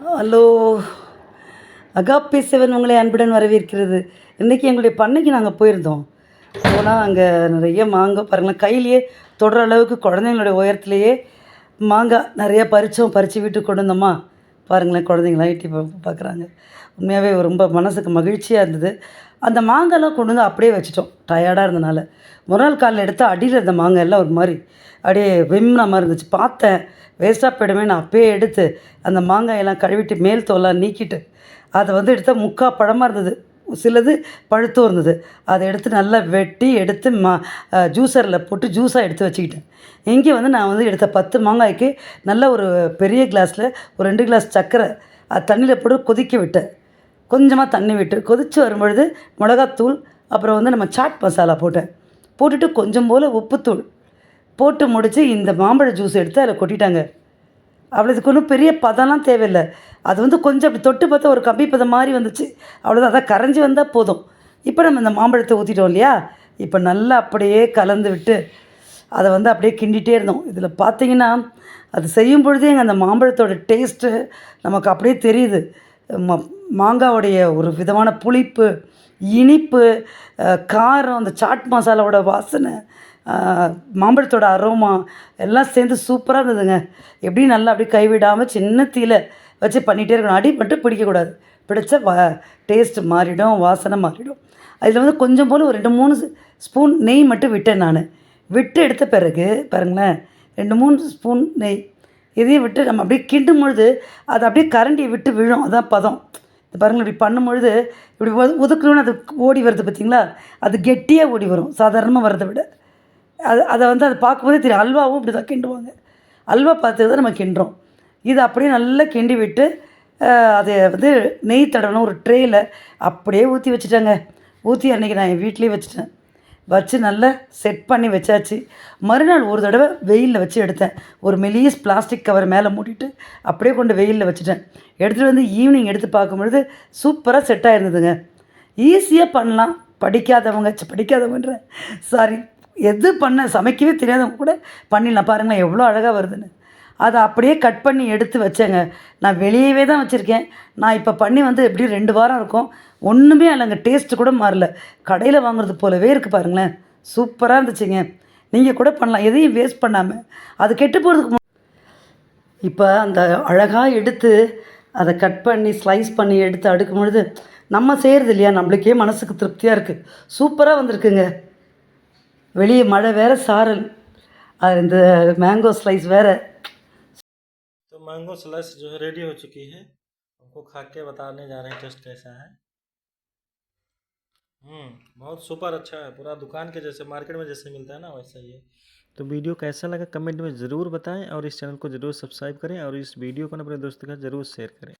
Hello. Agape seven உங்களை அன்புடன் வரவேற்கிறது. இன்றைக்கி எங்களுடைய பண்ணைக்கு நாங்கள் போயிருந்தோம். போனால் அங்கே நிறைய மாங்காய் பாருங்களேன். கையிலேயே தொடுற அளவுக்கு குழந்தைங்களுடைய உயரத்துலேயே மாங்காய் நிறைய பறித்தோம் பறித்து வீட்டுக்கு கொண்டு வந்தோமா? பாருங்களேன் குழந்தைங்களாம் எட்டி பார்க்குறாங்க. உண்மையாகவே ரொம்ப மனசுக்கு மகிழ்ச்சியாக இருந்தது. அந்த மாங்காய்லாம் கொண்டு வந்து அப்படியே வச்சுட்டோம். டயர்டாக இருந்தனால. முன்னாள் காலில் எடுத்தால் அடியில் இருந்த மாங்காய் எல்லாம் ஒரு மாதிரி அப்படியே விம்ன மாதிரி இருந்துச்சு. பார்த்தேன். வேஸ்ட்டாக போயிடுமே. நான் அப்பயே எடுத்து அந்த மாங்காயெல்லாம் கழுவிட்டு மேல் தோலாம் நீக்கிட்டு அதை வந்து எடுத்தால் முக்கா பழமாக இருந்தது. சிலது பழுத்தும் இருந்தது. அதை எடுத்து நல்லா வெட்டி எடுத்து மா ஜூஸரில் போட்டு ஜூஸாக எடுத்து வச்சுக்கிட்டேன். இங்கே வந்து நான் வந்து எடுத்த பத்து மாங்காய்க்கு நல்ல ஒரு பெரிய கிளாஸில் ஒரு ரெண்டு கிளாஸ் சர்க்கரை அது தண்ணியில் போட்டு கொதிக்க விட்டேன். கொஞ்சமாக தண்ணி விட்டு கொதித்து வரும்பொழுது மிளகாத்தூள் அப்புறம் வந்து நம்ம சாட் மசாலா போட்டேன். போட்டுட்டு கொஞ்சம் போல் உப்புத்தூள் போட்டு முடித்து இந்த மாம்பழ ஜூஸ் எடுத்து அதில் கொட்டிட்டாங்க. அவ்வளோதுக்கு ஒன்றும் பெரிய பதம்லாம் தேவையில்லை. அது வந்து கொஞ்சம் அப்படி தொட்டு பார்த்தா ஒரு கம்பி பதம் மாதிரி வந்துச்சு. அவ்வளோதான் அதான் கரைஞ்சி வந்தால் போதும். இப்போ நம்ம இந்த மாம்பழத்தை ஊற்றிட்டோம் இல்லையா? இப்போ நல்லா அப்படியே கலந்து விட்டு அதை வந்து அப்படியே கிண்டிகிட்டே இருந்தோம். இதில் பார்த்தீங்கன்னா அது செய்யும் பொழுதே எங்கள் அந்த மாம்பழத்தோட டேஸ்ட்டு நமக்கு அப்படியே தெரியுது. ம மாங்காவுடைய ஒரு விதமான புளிப்பு இனிப்பு காரம் அந்த சாட் மசாலாவோட வாசனை மாம்பழத்தோட அரோமா எல்லாம் சேர்ந்து சூப்பராக இருந்ததுங்க. எப்படி நல்லா அப்படியே கைவிடாமல் சின்ன தீல வச்சு பண்ணிகிட்டே இருக்கணும். அடி மட்டும் பிடிக்கக்கூடாது. பிடிச்சா வா டேஸ்ட் மாறிடும் வாசனை மாறிடும். அதில் வந்து கொஞ்சம் போல் ஒரு ரெண்டு மூணு ஸ்பூன் நெய் மட்டும் விட்டேன் நான். விட்டு எடுத்த பிறகு பாருங்களேன் ரெண்டு மூணு ஸ்பூன் நெய் இதையும் விட்டு நம்ம அப்படியே கிண்டும் பொழுது அது அப்படியே கரண்டியை விட்டு விழும். அதான் பதம். இது பாருங்கள் இப்படி பண்ணும்பொழுது இப்படி ஒது- அது ஓடி வருது பார்த்தீங்களா? அது கெட்டியாக ஓடி வரும். சாதாரணமாக வரதை விட. அது அதை வந்து அதை பார்க்கும்போதே தெரியும். அல்வாவும் இப்படி தான் கிண்டுவாங்க. அல்வா பார்த்து தான் நம்ம கிண்டுறோம். இது அப்படியே நல்லா கிண்டி விட்டு அதை வந்து நெய் தடவணும். ஒரு ட்ரேயில் அப்படியே ஊற்றி வச்சுட்டேங்க. ஊற்றி அன்றைக்கி நான் என் வீட்லேயே வச்சுட்டேன். வச்சு நல்லா செட் பண்ணி வச்சாச்சு. மறுநாள் ஒரு தடவை வெயிலில் வச்சு எடுத்தேன். ஒரு மெலியஸ் பிளாஸ்டிக் கவர் மேலே மூடிட்டு அப்படியே கொண்டு வெயிலில் வச்சுட்டேன். எடுத்துகிட்டு வந்து ஈவினிங் எடுத்து பார்க்கும்பொழுது சூப்பராக செட் ஆயிருந்ததுங்க. ஈஸியாக பண்ணலாம். படிக்காதவங்க ச்ச, படிக்காதவங்கன்ற. சாரி எது பண்ண சமைக்கவே தெரியாதவங்க கூட பண்ணிடலாம். பாருங்களேன் எவ்வளோ அழகாக வருதுன்னு. அதை அப்படியே கட் பண்ணி எடுத்து வச்சேங்க. நான் வெளியவே தான் வச்சுருக்கேன். நான் இப்போ பண்ணி வந்து எப்படியும் ரெண்டு வாரம் இருக்கும். ஒன்றுமே இல்லைங்க. டேஸ்ட்டு கூட மாறல. கடையில் வாங்குறது போலவே இருக்குது பாருங்களேன். சூப்பராக இருந்துச்சுங்க. நீங்கள் கூட பண்ணலாம். எதையும் வேஸ்ட் பண்ணாமல் அது கெட்டு போகிறதுக்கு இப்போ அந்த அழகாக எடுத்து அதை கட் பண்ணி ஸ்லைஸ் பண்ணி எடுத்து அடுக்கும் பொழுது நம்ம செய்கிறது இல்லையா? நம்மளுக்கே மனசுக்கு திருப்தியாக இருக்குது சூப்பராக வந்திருக்குங்க. வெளியே மழை வேறு சாரல். அது இந்த மேங்கோ ஸ்லைஸ் வேறு. मैंगो स्लाइस जो है रेडी हो चुकी है। हमको खा के बताने जा रहे हैं टेस्ट कैसा है। हम्म बहुत सुपर अच्छा है। पूरा दुकान के जैसे मार्केट में जैसे मिलता है ना, वैसा ही है। तो वीडियो कैसा लगा? कमेंट में ज़रूर बताएँ और इस चैनल को ज़रूर सब्सक्राइब करें और इस वीडियो को अपने दोस्तों के साथ ज़रूर शेयर करें।